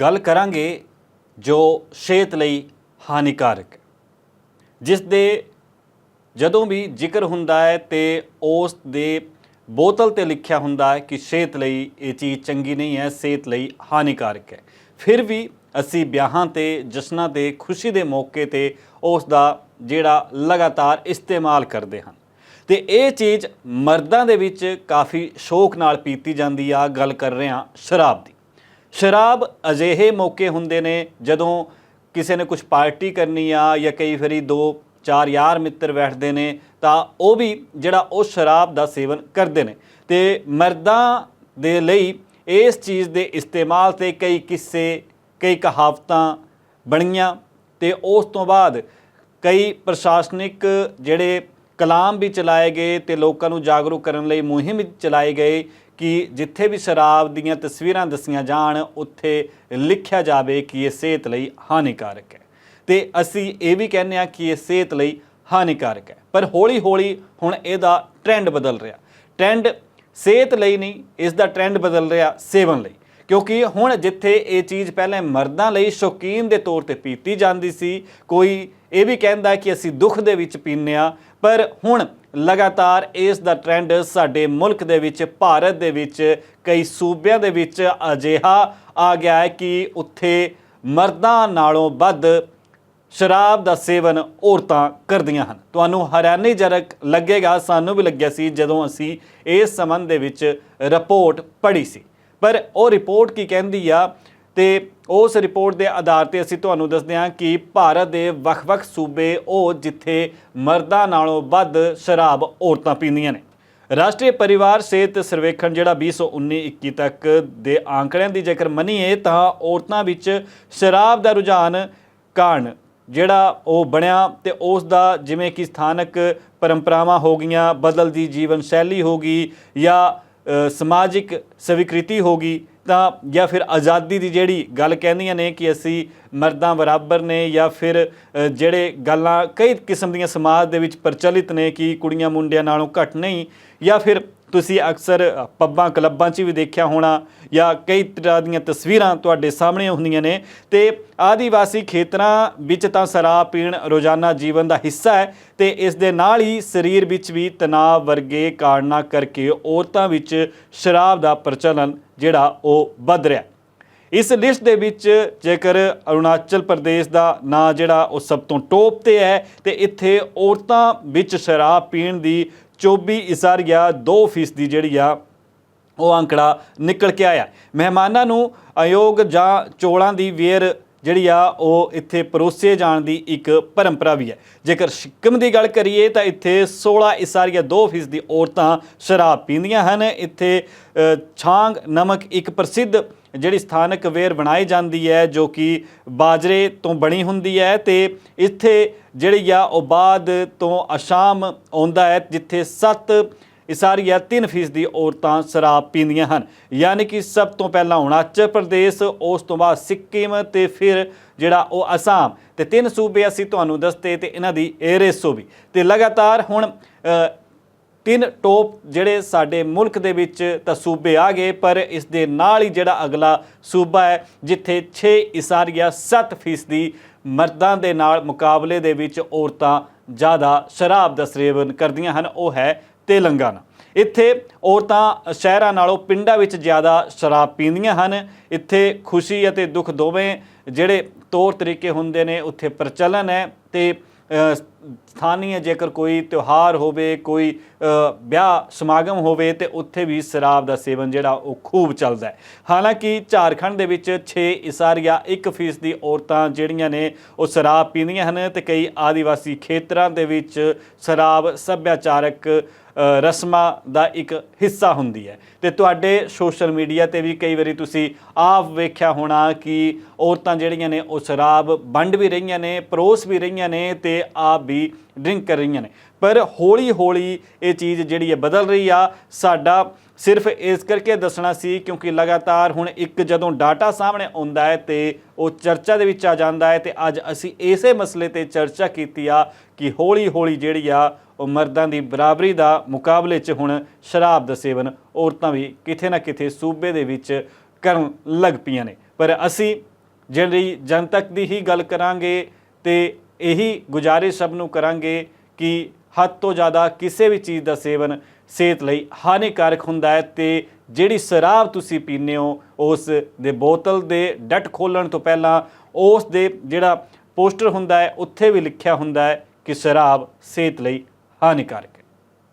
ਗੱਲ ਕਰਾਂਗੇ ਜੋ ਸਿਹਤ ਲਈ ਹਾਨੀਕਾਰਕ ਜਿਸ ਦੇ ਜਦੋਂ ਵੀ ਜ਼ਿਕਰ ਹੁੰਦਾ ਹੈ ਤੇ ਉਸ ਦੇ ਬੋਤਲ ਤੇ ਲਿਖਿਆ ਹੁੰਦਾ ਹੈ ਕਿ ਸਿਹਤ ਲਈ ਇਹ ਚੀਜ਼ ਚੰਗੀ ਨਹੀਂ ਹੈ, ਸਿਹਤ ਲਈ ਹਾਨੀਕਾਰਕ ਹੈ। ਫਿਰ ਵੀ ਅਸੀਂ ਵਿਆਹਾਂ ਤੇ, ਜਸ਼ਨਾਂ ਤੇ, ਖੁਸ਼ੀ ਦੇ ਮੌਕੇ ਤੇ ਉਸ ਦਾ ਜਿਹੜਾ ਲਗਾਤਾਰ ਇਸਤੇਮਾਲ ਕਰਦੇ ਹਨ। ਤੇ ਇਹ ਚੀਜ਼ ਮਰਦਾਂ ਦੇ ਵਿੱਚ ਕਾਫੀ ਸ਼ੌਕ ਨਾਲ ਪੀਤੀ ਜਾਂਦੀ ਆ। ਗੱਲ ਕਰ ਰਹੇ ਹਾਂ ਸ਼ਰਾਬ ਦੀ। ਸ਼ਰਾਬ ਅਜਿਹੇ ਮੌਕੇ ਹੁੰਦੇ ਨੇ ਜਦੋਂ ਕਿਸੇ ਨੇ ਕੁਝ ਪਾਰਟੀ ਕਰਨੀ ਆ ਜਾਂ ਕਈ ਵਾਰੀ ਦੋ ਚਾਰ ਯਾਰ ਮਿੱਤਰ ਬੈਠਦੇ ਨੇ, ਤਾਂ ਉਹ ਵੀ ਜਿਹੜਾ ਉਹ ਸ਼ਰਾਬ ਦਾ ਸੇਵਨ ਕਰਦੇ ਨੇ। ਤੇ ਮਰਦਾਂ ਦੇ ਲਈ ਇਸ ਚੀਜ਼ ਦੇ ਇਸਤੇਮਾਲ ਤੇ ਕਈ ਕਿੱਸੇ, ਕਈ ਕਹਾਵਤਾਂ ਬਣੀਆਂ ਤੇ ਉਸ ਤੋਂ ਬਾਅਦ ਕਈ ਪ੍ਰਸ਼ਾਸਨਿਕ ਜਿਹੜੇ ਕਲਾਮ ਵੀ ਚਲਾਏ ਗਏ ਤੇ ਲੋਕਾਂ ਨੂੰ ਜਾਗਰੂਕ ਕਰਨ ਲਈ ਮੁਹਿੰਮ ਵੀ ਚਲਾਏ ਗਏ ਕਿ ਜਿੱਥੇ ਵੀ ਸ਼ਰਾਬ ਦੀਆਂ ਤਸਵੀਰਾਂ ਦੱਸੀਆਂ ਜਾਣ, ਉੱਥੇ ਲਿਖਿਆ ਜਾਵੇ ਕਿ ਇਹ ਸਿਹਤ ਲਈ ਹਾਨੀਕਾਰਕ ਹੈ। ਤੇ ਅਸੀਂ ਇਹ ਵੀ ਕਹਿੰਦੇ ਆ ਕਿ ਇਹ ਸਿਹਤ ਲਈ ਹਾਨੀਕਾਰਕ ਹੈ। ਪਰ ਹੌਲੀ-ਹੌਲੀ ਹੁਣ ਇਹਦਾ ਟ੍ਰੈਂਡ ਬਦਲ ਰਿਹਾ। ਟ੍ਰੈਂਡ ਸਿਹਤ ਲਈ ਨਹੀਂ ਇਸ ਦਾ ਟ੍ਰੈਂਡ ਬਦਲ ਰਿਹਾ ਸੇਵਨ ਲਈ। ਕਿਉਂਕਿ ਹੁਣ ਜਿੱਥੇ ਇਹ ਚੀਜ਼ ਪਹਿਲਾਂ ਮਰਦਾਂ ਲਈ ਸ਼ੌਕੀਨ ਦੇ ਤੌਰ ਤੇ ਪੀਤੀ ਜਾਂਦੀ ਸੀ, ਕੋਈ ਇਹ ਵੀ ਕਹਿੰਦਾ ਕਿ ਅਸੀਂ ਦੁੱਖ ਦੇ ਵਿੱਚ ਪੀਂਦੇ ਆ ਪਰ ਹੁਣ ਲਗਾਤਾਰ ਇਸ ਦਾ ਟ੍ਰੈਂਡ ਸਾਡੇ ਮੁਲਕ ਦੇ ਵਿੱਚ, ਭਾਰਤ ਦੇ ਵਿੱਚ, ਕਈ ਸੂਬਿਆਂ ਦੇ ਵਿੱਚ ਅਜਿਹਾ ਆ ਗਿਆ ਹੈ ਕਿ ਉੱਥੇ ਮਰਦਾਂ ਨਾਲੋਂ ਵੱਧ ਸ਼ਰਾਬ ਦਾ ਸੇਵਨ ਔਰਤਾਂ ਕਰਦੀਆਂ ਹਨ। ਤੁਹਾਨੂੰ ਹੈਰਾਨੀਜਨਕ ਲੱਗੇਗਾ, ਸਾਨੂੰ ਵੀ ਲੱਗਿਆ ਸੀ ਜਦੋਂ ਅਸੀਂ ਇਸ ਸੰਬੰਧ ਦੇ ਵਿੱਚ ਰਿਪੋਰਟ ਪੜ੍ਹੀ ਸੀ। ਪਰ ਉਹ ਰਿਪੋਰਟ ਕੀ ਕਹਿੰਦੀ ਆ? ਤੇ ਉਸ ਰਿਪੋਰਟ ਦੇ ਆਧਾਰ ਤੇ ਅਸੀਂ ਤੁਹਾਨੂੰ ਦੱਸਦੇ ਹਾਂ ਕਿ ਭਾਰਤ ਦੇ ਵੱਖ-ਵੱਖ ਸੂਬੇ ਉਹ ਜਿੱਥੇ ਮਰਦਾਂ ਨਾਲੋਂ ਵੱਧ ਸ਼ਰਾਬ ਔਰਤਾਂ ਪੀਂਦੀਆਂ ਨੇ। ਰਾਸ਼ਟਰੀ ਪਰਿਵਾਰ ਸਿਹਤ ਸਰਵੇਖਣ ਜਿਹੜਾ 2019-21 ਤੱਕ ਦੇ ਆંકੜਿਆਂ ਦੀ ਜੇਕਰ ਮੰਨੀਏ ਤਾਂ ਔਰਤਾਂ ਵਿੱਚ ਸ਼ਰਾਬ ਦਾ ਰੁਝਾਨ ਕਾਰਨ ਜਿਹੜਾ ਉਹ ਬਣਿਆ ਤੇ ਉਸ ਦਾ ਜਿਵੇਂ ਕਿ ਸਥਾਨਕ ਪਰੰਪਰਾਵਾਂ ਹੋ ਗਈਆਂ, ਬਦਲਦੀ ਜੀਵਨ ਸ਼ੈਲੀ ਹੋ ਗਈ ਜਾਂ ਸਮਾਜਿਕ ਸਵੀਕ੍ਰਿਤੀ ਹੋ ਗਈ ਤਾਂ ਜਾਂ ਫਿਰ ਆਜ਼ਾਦੀ ਦੀ ਜਿਹੜੀ ਗੱਲ ਕਹਿੰਦੀਆਂ ਨੇ ਕਿ ਅਸੀਂ ਮਰਦਾਂ ਬਰਾਬਰ ਨੇ ਜਾਂ ਫਿਰ ਜਿਹੜੇ ਗੱਲਾਂ ਕਈ ਕਿਸਮ ਦੀਆਂ ਸਮਾਜ ਦੇ ਵਿੱਚ ਪ੍ਰਚਲਿਤ ਨੇ ਕਿ ਕੁੜੀਆਂ ਮੁੰਡਿਆਂ ਨਾਲੋਂ ਘੱਟ ਨਹੀਂ ਜਾਂ ਫਿਰ ਤੁਸੀਂ ਅਕਸਰ ਪੱਬਾਂ, ਕਲੱਬਾਂ 'ਚ ਵੀ ਦੇਖਿਆ ਹੋਣਾ ਜਾਂ ਕਈ ਤਰ੍ਹਾਂ ਦੀਆਂ ਤਸਵੀਰਾਂ ਤੁਹਾਡੇ ਸਾਹਮਣੇ ਹੁੰਦੀਆਂ ਨੇ। ਤੇ ਆਦੀਵਾਸੀ ਖੇਤਰਾਂ ਵਿੱਚ ਤਾਂ ਸ਼ਰਾਬ ਪੀਣ ਰੋਜ਼ਾਨਾ ਜੀਵਨ ਦਾ ਹਿੱਸਾ ਹੈ ਤੇ ਇਸ ਦੇ ਨਾਲ ਹੀ ਸਰੀਰ ਵਿੱਚ ਵੀ ਤਣਾਅ ਵਰਗੇ ਕਾਰਨਾਂ ਕਰਕੇ ਔਰਤਾਂ ਵਿੱਚ ਸ਼ਰਾਬ ਦਾ ਪ੍ਰਚਲਨ ਜਿਹੜਾ ਉਹ ਵੱਧ ਰਿਹਾ। ਇਸ ਲਿਸਟ ਦੇ ਵਿੱਚ ਜੇਕਰ ਅਰੁਣਾਚਲ ਪ੍ਰਦੇਸ਼ ਦਾ ਨਾਂ ਜਿਹੜਾ ਉਹ ਸਭ ਤੋਂ ਟੋਪ ਤੇ ਹੈ ਤੇ ਇੱਥੇ ਔਰਤਾਂ ਵਿੱਚ ਸ਼ਰਾਬ ਪੀਣ ਦੀ 24.2% ਦੀ ਜਿਹੜੀ ਆ, ਉਹ ਅੰਕੜਾ ਨਿਕਲ ਕੇ ਆਇਆ। ਮਹਿਮਾਨਾਂ ਨੂੰ ਅਯੋਗ ਜਾਂ ਚੋਲਾਂ ਦੀ ਵੇਰ ਜਿਹੜੀ ਆ, ਉਹ ਇੱਥੇ ਪਰੋਸੇ ਜਾਣ ਦੀ ਇੱਕ ਪਰੰਪਰਾ ਵੀ ਹੈ। ਜੇਕਰ ਸਿੱਕਮ ਦੀ ਗੱਲ ਕਰੀਏ, ਤਾਂ ਇੱਥੇ 16.2% ਦੀ ਔਰਤਾਂ ਸ਼ਰਾਬ ਪੀਂਦੀਆਂ ਹਨ। ਇੱਥੇ ਛਾਂਗ ਨਮਕ ਇੱਕ ਪ੍ਰਸਿੱਧ ਜਿਹੜੀ ਸਥਾਨਕ ਵੇਰ ਬਣਾਈ ਜਾਂਦੀ ਹੈ, ਜੋ ਕਿ ਬਾਜਰੇ ਤੋਂ ਬਣੀ ਹੁੰਦੀ ਹੈ ਤੇ ਇੱਥੇ ਜਿਹੜੀ ਆ, ਉਹ ਬਾਅਦ ਤੋਂ ਅਸ਼ਾਮ ਆਉਂਦਾ ਹੈ, ਜਿੱਥੇ 7 ਇਸਾਰੀਆ 3% ਔਰਤਾਂ ਸ਼ਰਾਬ ਪੀਂਦੀਆਂ ਹਨ। ਯਾਨੀ ਕਿ ਸਭ ਤੋਂ ਪਹਿਲਾਂ ਅਰੁਣਾਚਲ ਪ੍ਰਦੇਸ਼, ਉਸ ਤੋਂ ਬਾਅਦ ਸਿੱਕਿਮ ਤੇ ਫਿਰ ਜਿਹੜਾ ਉਹ ਅਸਾਮ। ਤੇ ਤਿੰਨ ਸੂਬੇ ਅਸੀਂ ਤੁਹਾਨੂੰ ਦੱਸਤੇ ਤੇ ਇਹਨਾਂ ਦੀ ਇਹ ਰੇਸੋ ਵੀ। ਤੇ ਲਗਾਤਾਰ ਹੁਣ ਤਿੰਨ ਟੋਪ ਜਿਹੜੇ ਸਾਡੇ ਮੁਲਕ ਦੇ ਵਿੱਚ ਤਾਂ ਸੂਬੇ ਆ ਗਏ, ਪਰ ਇਸ ਦੇ ਨਾਲ ਹੀ ਜਿਹੜਾ ਅਗਲਾ ਸੂਬਾ ਹੈ, ਜਿੱਥੇ 6 ਇਸਾਰੀਆ 7% ਮਰਦਾਂ ਦੇ ਨਾਲ ਮੁਕਾਬਲੇ ਦੇ ਵਿੱਚ ਔਰਤਾਂ ਜ਼ਿਆਦਾ ਸ਼ਰਾਬ ਦਾ ਸੇਵਨ ਕਰਦੀਆਂ ਹਨ, ਉਹ ਹੈ ਤੇਲੰਗਾਨਾ। ਇੱਥੇ ਔਰਤਾਂ ਸ਼ਹਿਰਾਂ ਨਾਲੋਂ ਪਿੰਡਾਂ ਵਿੱਚ ਜ਼ਿਆਦਾ ਸ਼ਰਾਬ ਪੀਂਦੀਆਂ ਹਨ। ਇੱਥੇ ਖੁਸ਼ੀ ਅਤੇ ਦੁੱਖ ਦੋਵੇਂ ਜਿਹੜੇ ਤੌਰ ਤਰੀਕੇ ਹੁੰਦੇ ਨੇ, ਉੱਥੇ ਪ੍ਰਚਲਨ ਹੈ ਤੇ ਅ, ਜੇਕਰ ਕੋਈ ਤਿਉਹਾਰ ਹੋਵੇ ਕੋਈ ਵਿਆਹ ਸਮਾਗਮ ਹੋਵੇ ਤੇ ਉੱਥੇ ਵੀ ਸ਼ਰਾਬ ਦਾ ਸੇਵਨ ਜਿਹੜਾ ਉਹ ਖੂਬ ਚੱਲਦਾ ਹੈ। ਹਾਲਾਂਕਿ ਝਾਰਖੰਡ ਦੇ ਵਿੱਚ 6 ਇਸਾਰੀਆ 1% ਦੀ ਔਰਤਾਂ ਜਿਹੜੀਆਂ ਨੇ ਉਹ ਸ਼ਰਾਬ ਪੀਂਦੀਆਂ ਹਨ ਤੇ ਕਈ ਆਦੀਵਾਸੀ ਖੇਤਰਾਂ ਦੇ ਵਿੱਚ ਸ਼ਰਾਬ ਸੱਭਿਆਚਾਰਕ ਰਸਮਾਂ ਦਾ ਇੱਕ ਹਿੱਸਾ ਹੁੰਦੀ ਹੈ। ਤੇ ਤੁਹਾਡੇ ਸੋਸ਼ਲ ਮੀਡੀਆ ਤੇ ਵੀ ਕਈ ਵਾਰੀ ਤੁਸੀਂ ਆਪ ਵੇਖਿਆ ਹੋਣਾ ਕਿ ਔਰਤਾਂ ਜਿਹੜੀਆਂ ਨੇ ਉਹ ਸ਼ਰਾਬ ਵੰਡ ਵੀ ਰਹੀਆਂ ਨੇ ਪਰੋਸ ਵੀ ਰਹੀਆਂ ਨੇ ਤੇ ਆਪ ਵੀ ਡਰਿੰਕ ਕਰ ਰਹੀਆਂ ਨੇ। ਪਰ ਹੌਲੀ ਹੌਲੀ ਇਹ ਚੀਜ਼ ਜਿਹੜੀ ਹੈ ਬਦਲ ਰਹੀ ਆ। ਸਾਡਾ ਸਿਰਫ ਇਸ ਕਰਕੇ ਦੱਸਣਾ ਸੀ ਕਿਉਂਕਿ ਲਗਾਤਾਰ ਹੁਣ ਇੱਕ ਜਦੋਂ ਡਾਟਾ ਸਾਹਮਣੇ ਆਉਂਦਾ ਹੈ ਤੇ ਉਹ ਚਰਚਾ ਦੇ ਵਿੱਚ ਆ ਜਾਂਦਾ ਹੈ ਤੇ ਅੱਜ ਅਸੀਂ ਇਸੇ ਮਸਲੇ ਤੇ ਚਰਚਾ ਕੀਤੀ ਆ ਕਿ ਹੌਲੀ ਹੌਲੀ ਜਿਹੜੀ ਆ ਉਹ ਮਰਦਾਂ ਦੀ ਬਰਾਬਰੀ ਦਾ ਮੁਕਾਬਲੇ 'ਚ ਹੁਣ ਸ਼ਰਾਬ ਦਾ ਸੇਵਨ ਔਰਤਾਂ ਵੀ ਕਿਤੇ ਨਾ ਕਿਤੇ ਸੂਬੇ ਦੇ ਵਿੱਚ ਕਰਨ ਲੱਗ ਪਈਆਂ ਨੇ। ਪਰ ਅਸੀਂ ਜਿਹੜੀ ਜਨਤਕ ਦੀ ਹੀ ਗੱਲ ਕਰਾਂਗੇ ਤੇ ਇਹੀ ਗੁਜ਼ਾਰਿਸ਼ ਸਭ ਨੂੰ ਕਰਾਂਗੇ ਕਿ ਹੱਦ ਤੋਂ ਜ਼ਿਆਦਾ ਕਿਸੇ ਵੀ ਚੀਜ਼ ਦਾ ਸੇਵਨ ਸਿਹਤ ਲਈ ਹਾਨੀਕਾਰਕ ਹੁੰਦਾ ਹੈ ਤੇ ਜਿਹੜੀ ਸ਼ਰਾਬ ਤੁਸੀਂ ਪੀਂਦੇ ਹੋ, ਉਸ ਦੇ ਬੋਤਲ ਦੇ ਡੱਟ ਖੋਲਣ ਤੋਂ ਪਹਿਲਾਂ ਉਸ ਦੇ ਜਿਹੜਾ ਪੋਸਟਰ ਹੁੰਦਾ ਹੈ, ਉੱਥੇ ਵੀ ਲਿਖਿਆ ਹੁੰਦਾ ਹੈ ਕਿ ਸ਼ਰਾਬ ਸਿਹਤ ਲਈ ਹਾਨੀਕਾਰਕ ਹੈ।